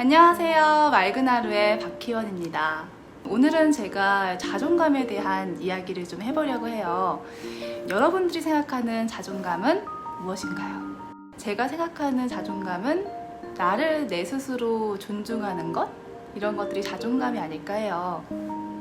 안녕하세요. 맑은 하루의 박희원입니다. 오늘은 제가 자존감에 대한 이야기를 좀 해보려고 해요. 여러분들이 생각하는 자존감은 무엇인가요? 제가 생각하는 자존감은 나를 내 스스로 존중하는 것? 이런 것들이 자존감이 아닐까 해요.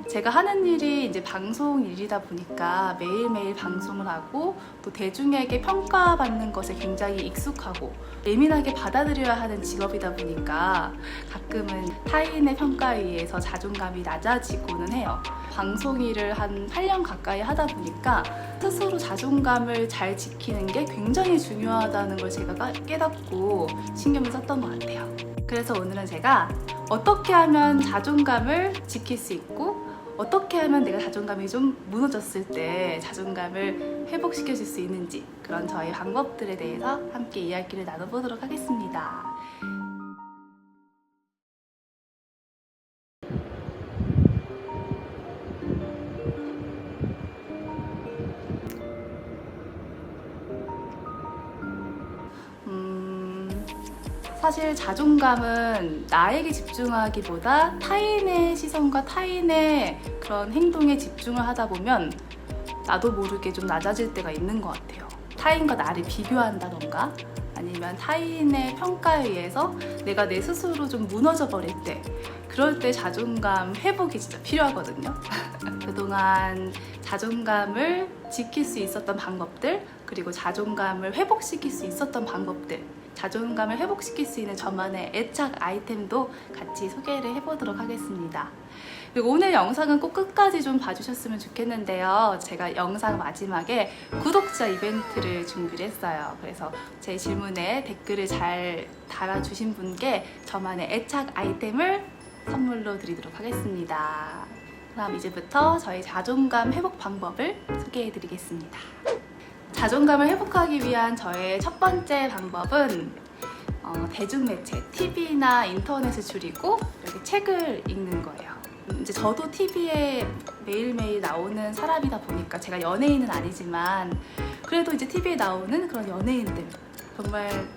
제가 하는 일이 이제 방송 일이다 보니까 매일매일 방송을 하고 또 대중에게 평가받는 것에 굉장히 익숙하고 예민하게 받아들여야 하는 직업이다 보니까 가끔은 타인의 평가에 의해서 자존감이 낮아지고는 해요. 방송 일을 한 8년 가까이 하다 보니까 스스로 자존감을 잘 지키는 게 굉장히 중요하다는 걸 제가 깨닫고 신경을 썼던 것 같아요. 그래서 오늘은 제가 어떻게 하면 자존감을 지킬 수 있고 어떻게 하면 내가 자존감이 좀 무너졌을 때 자존감을 회복시켜 줄수 있는지 그런 저희 방법들에 대해서 함께 이야기를 나눠보도록 하겠습니다. 사실 자존감은 나에게 집중하기보다 타인의 시선과 타인의 그런 행동에 집중을 하다 보면 나도 모르게 좀 낮아질 때가 있는 것 같아요. 타인과 나를 비교한다던가 아니면 타인의 평가에 의해서 내가 내 스스로 좀 무너져 버릴 때 그럴 때 자존감 회복이 진짜 필요하거든요. 그동안 자존감을 지킬 수 있었던 방법들 그리고 자존감을 회복시킬 수 있었던 방법들 자존감을 회복시킬 수 있는 저만의 애착 아이템도 같이 소개를 해보도록 하겠습니다. 그리고 오늘 영상은 꼭 끝까지 좀 봐주셨으면 좋겠는데요. 제가 영상 마지막에 구독자 이벤트를 준비를 했어요. 그래서 제 질문에 댓글을 잘 달아주신 분께 저만의 애착 아이템을 선물로 드리도록 하겠습니다. 그럼 이제부터 저희 자존감 회복 방법을 소개해 드리겠습니다. 자존감을 회복하기 위한 저의 첫 번째 방법은 어, 대중매체, TV나 인터넷을 줄이고 이렇게 책을 읽는 거예요. 이제 저도 TV에 매일매일 나오는 사람이다 보니까 제가 연예인은 아니지만 그래도 이제 TV에 나오는 그런 연예인들 정말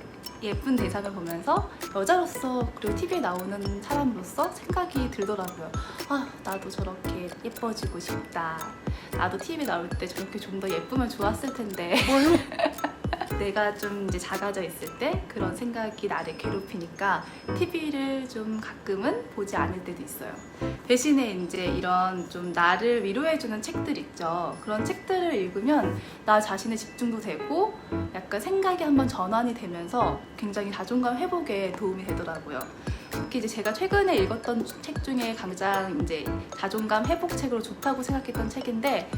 예쁜 대상을 보면서 여자로서 그리고 TV에 나오는 사람으로서 생각이 들더라고요. 아, 나도 저렇게 예뻐지고 싶다. 나도 TV에 나올 때 저렇게 좀 더 예쁘면 좋았을 텐데. 내가 좀 이제 작아져 있을 때 그런 생각이 나를 괴롭히니까 TV를 좀 가끔은 보지 않을 때도 있어요. 대신에 이제 이런 좀 나를 위로해주는 책들 있죠. 그런 책들을 읽으면 나 자신의 집중도 되고 약간 생각이 한번 전환이 되면서 굉장히 자존감 회복에 도움이 되더라고요. 특히 이제 제가 최근에 읽었던 책 중에 가장 이제 자존감 회복 책으로 좋다고 생각했던 책인데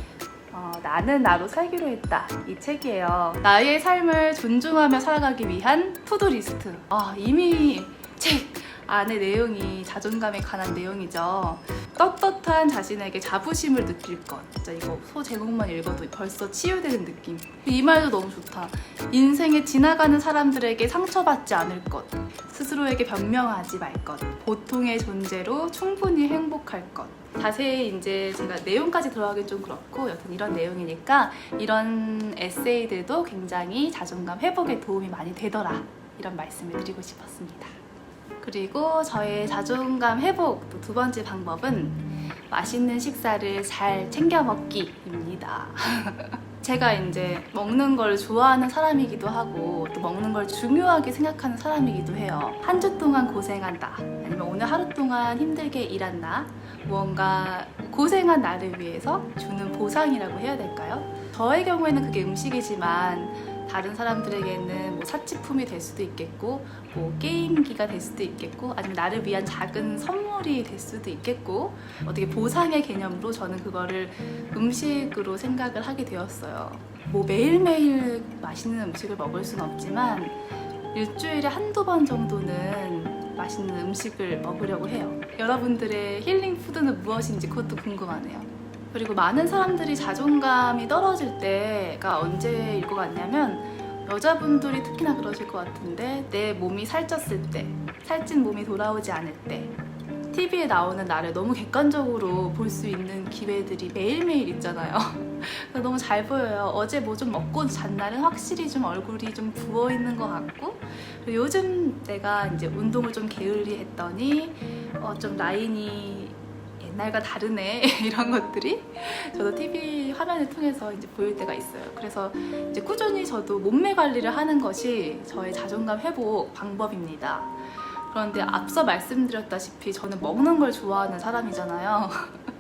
어, 나는 나로 살기로 했다. 이 책이에요. 나의 삶을 존중하며 살아가기 위한 투두 리스트. 아, 이미 책 안에 내용이 자존감에 관한 내용이죠. 떳떳한 자신에게 자부심을 느낄 것. 진짜 이거 소 제목만 읽어도 벌써 치유되는 느낌. 이 말도 너무 좋다. 인생에 지나가는 사람들에게 상처받지 않을 것. 스스로에게 변명하지 말 것. 보통의 존재로 충분히 행복할 것. 자세히 이제 제가 내용까지 들어가긴 좀 그렇고 여튼 이런 내용이니까 이런 에세이들도 굉장히 자존감 회복에 도움이 많이 되더라 이런 말씀을 드리고 싶었습니다. 그리고 저의 자존감 회복 또두 번째 방법은 맛있는 식사를 잘 챙겨 먹기입니다. 제가 이제 먹는 걸 좋아하는 사람이기도 하고 또 먹는 걸 중요하게 생각하는 사람이기도 해요. 한 주 동안 고생한다. 아니면 오늘 하루 동안 힘들게 일한다. 무언가 고생한 나를 위해서 주는 보상이라고 해야 될까요? 저의 경우에는 그게 음식이지만 다른 사람들에게는 뭐 사치품이 될 수도 있겠고 뭐 게임기가 될 수도 있겠고 아니면 나를 위한 작은 선물이 될 수도 있겠고 어떻게 보상의 개념으로 저는 그거를 음식으로 생각을 하게 되었어요. 뭐 매일매일 맛있는 음식을 먹을 수는 없지만 일주일에 한두 번 정도는 맛있는 음식을 먹으려고 해요. 여러분들의 힐링 푸드는 무엇인지 그것도 궁금하네요. 그리고 많은 사람들이 자존감이 떨어질 때가 언제일 것 같냐면 여자분들이 특히나 그러실 것 같은데 내 몸이 살쪘을 때, 살찐 몸이 돌아오지 않을 때 TV에 나오는 나를 너무 객관적으로 볼 수 있는 기회들이 매일매일 있잖아요. 너무 잘 보여요. 어제 뭐 좀 먹고 잔 날은 확실히 좀 얼굴이 좀 부어 있는 것 같고 요즘 내가 이제 운동을 좀 게을리 했더니 어, 좀 라인이 옛 날과 다르네 이런 것들이 저도 TV 화면을 통해서 이제 보일 때가 있어요. 그래서 이제 꾸준히 저도 몸매 관리를 하는 것이 저의 자존감 회복 방법입니다. 그런데 앞서 말씀드렸다시피 저는 먹는 걸 좋아하는 사람이잖아요.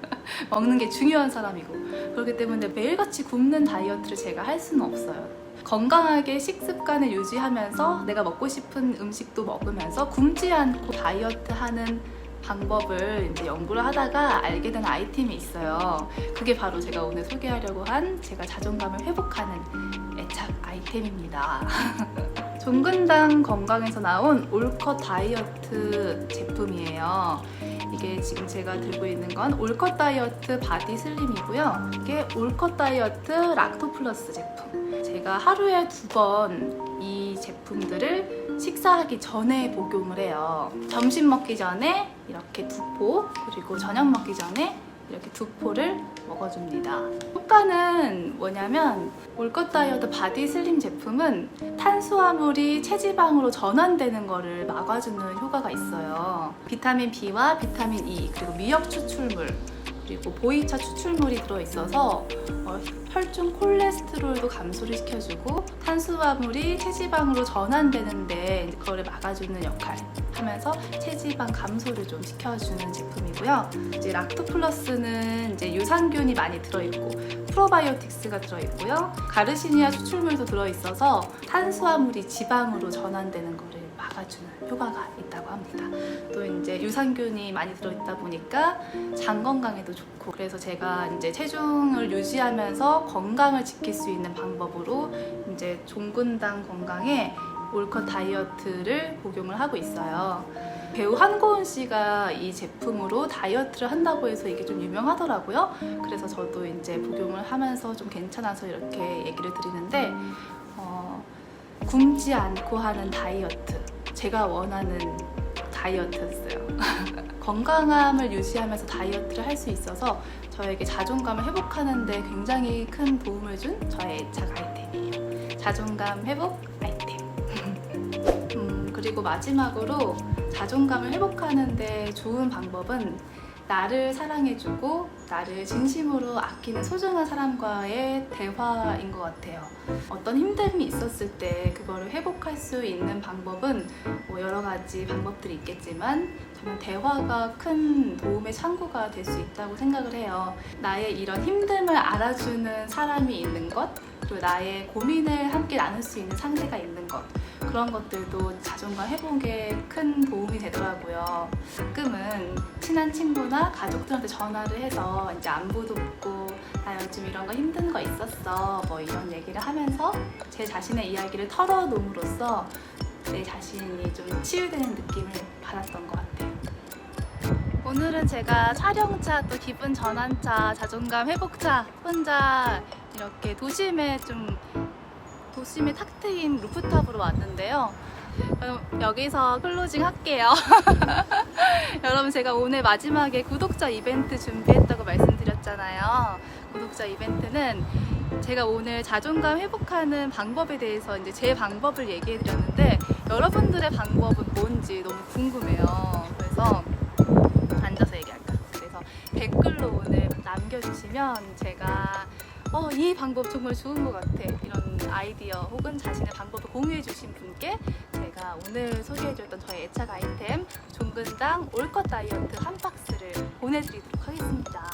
먹는 게 중요한 사람이고 그렇기 때문에 매일같이 굶는 다이어트를 제가 할 수는 없어요. 건강하게 식습관을 유지하면서 내가 먹고 싶은 음식도 먹으면서 굶지 않고 다이어트 하는 방법을 이제 연구를 하다가 알게 된 아이템이 있어요. 그게 바로 제가 오늘 소개하려고 한 제가 자존감을 회복하는 애착 아이템입니다. 종근당 건강에서 나온 올컷 다이어트 제품이에요. 이게 지금 제가 들고 있는 건 올컷 다이어트 바디 슬림이고요. 이게 올컷 다이어트 락토 플러스 제품. 제가 하루에 두 번 이 제품들을 식사하기 전에 복용을 해요. 점심 먹기 전에 이렇게 두 포, 그리고 저녁 먹기 전에 이렇게 두 포를 먹어줍니다. 효과는 뭐냐면 올것 다이어트 바디 슬림 제품은 탄수화물이 체지방으로 전환되는 것을 막아주는 효과가 있어요. 비타민 B와 비타민 E 그리고 미역 추출물 그리고 보이차 추출물이 들어있어서 어, 혈중 콜레스테롤도 감소를 시켜주고 탄수화물이 체지방으로 전환되는데 그거를 막아주는 역할 하면서 체지방 감소를 좀 시켜주는 제품이고요. 이제 락토 플러스는 이제 유산균이 많이 들어있고 프로바이오틱스가 들어있고요. 가르시니아 추출물도 들어있어서 탄수화물이 지방으로 전환되는 거를 막아주는 효과가 있다고 합니다. 또 이제 유산균이 많이 들어있다 보니까 장 건강에도 좋고 그래서 제가 이제 체중을 유지하면서 건강을 지킬 수 있는 방법으로 이제 종근당 건강에 올컷 다이어트를 복용을 하고 있어요. 배우 한고은 씨가 이 제품으로 다이어트를 한다고 해서 이게 좀 유명하더라고요. 그래서 저도 이제 복용을 하면서 좀 괜찮아서 이렇게 얘기를 드리는데 어, 굶지 않고 하는 다이어트 제가 원하는 다이어트였어요. 건강함을 유지하면서 다이어트를 할 수 있어서 저에게 자존감을 회복하는 데 굉장히 큰 도움을 준 저의 애착 아이템이에요. 자존감 회복 아이템. 음, 그리고 마지막으로 자존감을 회복하는 데 좋은 방법은 나를 사랑해주고 나를 진심으로 아끼는 소중한 사람과의 대화인 것 같아요. 어떤 힘듦이 있었을 때 그거를 회복할 수 있는 방법은 뭐 여러 가지 방법들이 있겠지만 저는 대화가 큰 도움의 창구가 될 수 있다고 생각을 해요. 나의 이런 힘듦을 알아주는 사람이 있는 것, 그리고 나의 고민을 함께 나눌 수 있는 상대가 있는 것. 그런 것들도 자존감 회복에 큰 도움이 되더라고요. 가끔은 친한 친구나 가족들한테 전화를 해서 이제 안부도 묻고 나 요즘 이런 거 힘든 거 있었어 뭐 이런 얘기를 하면서 제 자신의 이야기를 털어놓음으로써 내 자신이 좀 치유되는 느낌을 받았던 것 같아요. 오늘은 제가 촬영차 또 기분 전환차 자존감 회복차 혼자 이렇게 도심에 좀 도심의 탁 트인 루프탑으로 왔는데요. 여기서 클로징 할게요. 여러분 제가 오늘 마지막에 구독자 이벤트 준비했다고 말씀드렸잖아요. 구독자 이벤트는 제가 오늘 자존감 회복하는 방법에 대해서 이제 제 방법을 얘기해 드렸는데 여러분들의 방법은 뭔지 너무 궁금해요. 그래서 앉아서 얘기할까? 그래서 댓글로 오늘 남겨주시면 제가 어, 이 방법 정말 좋은 것 같아. 이런 아이디어 혹은 자신의 방법을 공유해 주신 분께 제가 오늘 소개해드렸던 저의 애착 아이템 종근당 올컷 다이어트 한 박스를 보내드리도록 하겠습니다.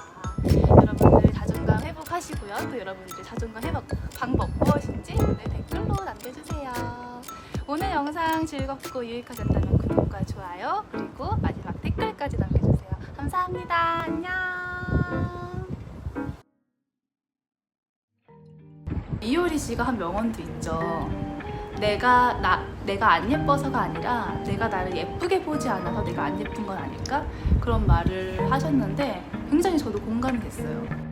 여러분들 자존감 회복하시고요. 또 여러분들 자존감 회복 방법 무엇인지 오늘 댓글로 남겨주세요. 오늘 영상 즐겁고 유익하셨다면 구독과 좋아요 그리고 마지막 댓글까지 남겨주세요. 감사합니다. 안녕. 씨가 한 명언도 있죠. 내가 나 내가 안 예뻐서가 아니라 내가 나를 예쁘게 보지 않아서 내가 안 예쁜 건 아닐까 그런 말을 하셨는데 굉장히 저도 공감이 됐어요.